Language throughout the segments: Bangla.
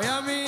Miami.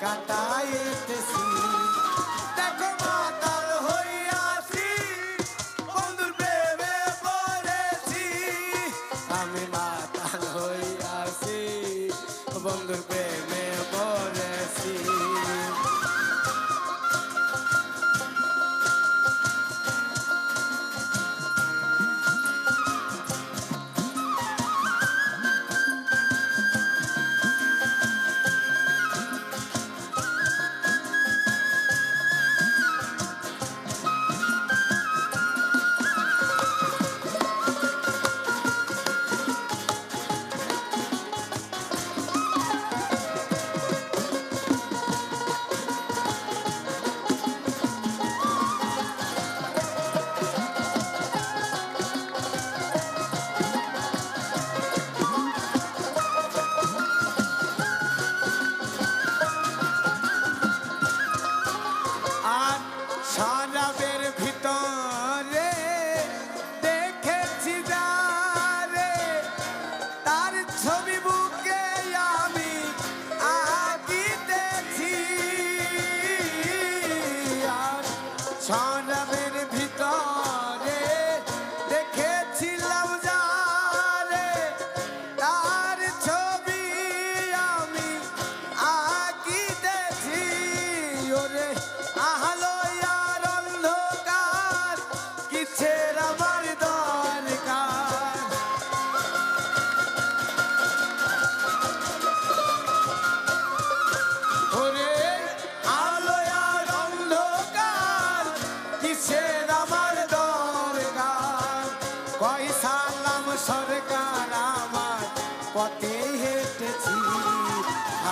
rescatar. পয়সালাম সরকার আমার, পথে হেঁটেছি।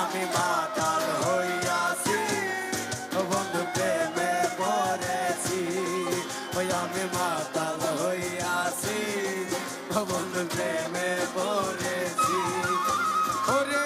আমি মাতাল হইয়াছি, বন্ধু প্রেমে পড়েছি। ওই আমি মাতাল হইয়াছি, বন্ধু প্রেমে পড়েছি। ওরে